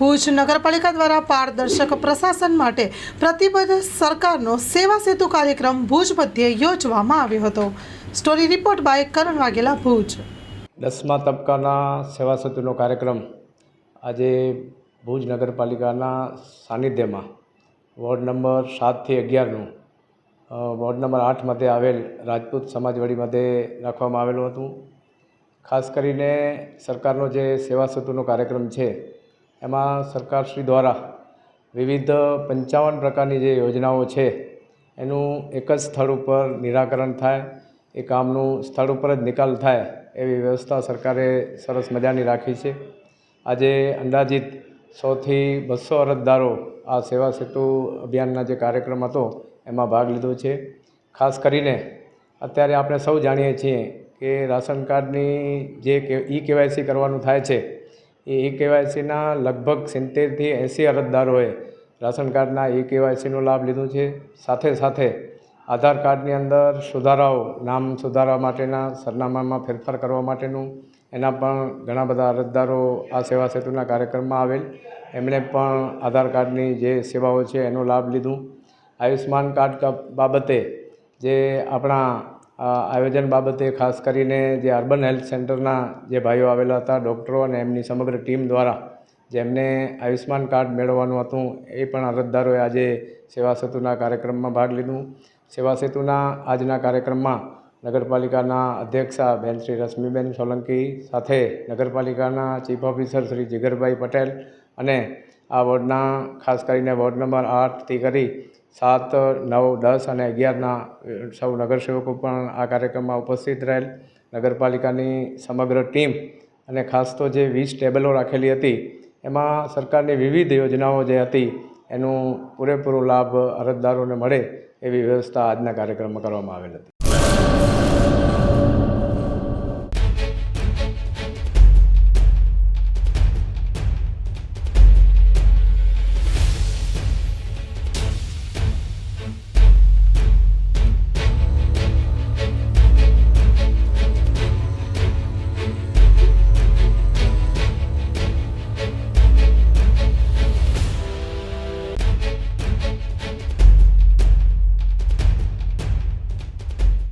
ભુજ નગરપાલિકા દ્વારા પારદર્શક પ્રશાસન માટે પ્રતિબદ્ધ સરકારનો સેવા સેતુ કાર્યક્રમ ભુજ મધ્યે યોજવામાં આવ્યો હતો. Story report by Karan Vaghela, Bhuj. દસમા તબક્કાના સેવા સેતુનો કાર્યક્રમ આજે ભુજ નગરપાલિકાના સાનિધ્યમાં વોર્ડ નંબર સાતથી અગિયારનું વોર્ડ નંબર આઠ મધ્યે આવેલ રાજપૂત સમાજવાડી મધ્યે રાખવામાં આવેલું હતું. ખાસ કરીને સરકારનો જે સેવા સેતુનો કાર્યક્રમ છે એમાં સરકારશ્રી દ્વારા વિવિધ પંચાવન પ્રકારની જે યોજનાઓ છે, એનું એક જ સ્થળ ઉપર નિરાકરણ થાય, એ કામનું સ્થળ ઉપર જ નિકાલ થાય, એવી વ્યવસ્થા સરકારે સરસ મજાની રાખી છે. આજે અંદાજિત સોથી બસો અરજદારો આ સેવા સેતુ અભિયાનના જે કાર્યક્રમ હતો, એમાં ભાગ લીધો છે. ખાસ કરીને અત્યારે આપણે સૌ જાણીએ છીએ કે રાશન કાર્ડની જે કે ઈ કેવાયસી કરવાનું થાય છે એ ઈ કેવાયસીના લગભગ સિત્તેરથી એંસી અરજદારોએ રાશન કાર્ડના ઈ કેવાયસીનો લાભ લીધો છે. સાથે સાથે આધાર કાર્ડની અંદર સુધારાઓ, નામ સુધારવા માટેના સરનામામાં ફેરફાર કરવા માટેનું એના પણ ઘણા બધા અરજદારો આ સેવા સેતુના કાર્યક્રમમાં આવેલ. એમણે પણ આધાર કાર્ડની જે સેવાઓ છે એનો લાભ લીધું. આયુષ્માન કાર્ડ બાબતે જે આપણા આયોજન બાબતે ખાસ કરીને જે અર્બન હેલ્થ સેન્ટરના જે ભાઈઓ આવેલા હતા, ડૉક્ટરો અને એમની સમગ્ર ટીમ દ્વારા જેમને આયુષ્માન કાર્ડ મેળવવાનું હતું, એ પણ અરજદારોએ આજે સેવા સેતુના કાર્યક્રમમાં ભાગ લીધું. સેવા સેતુના આજના કાર્યક્રમમાં નગરપાલિકાના અધ્યક્ષા બેન શ્રી રશ્મિબેન સોલંકી સાથે નગરપાલિકાના ચીફ ઓફિસર શ્રી જીગરભાઈ પટેલ અને આ વોર્ડના ખાસ કરીને વોર્ડ નંબર આઠથી કરી સાત, નવ, દસ અને અગિયારના સૌ નગરસેવકો પણ આ કાર્યક્રમમાં ઉપસ્થિત રહેલ. નગરપાલિકાની સમગ્ર ટીમ અને ખાસ તો જે વીસ ટેબલો રાખેલી હતી, એમાં સરકારની વિવિધ યોજનાઓ જે હતી, એનું પૂરેપૂરો લાભ અરજદારોને મળે એવી વ્યવસ્થા આજના કાર્યક્રમમાં કરવામાં આવેલ હતી.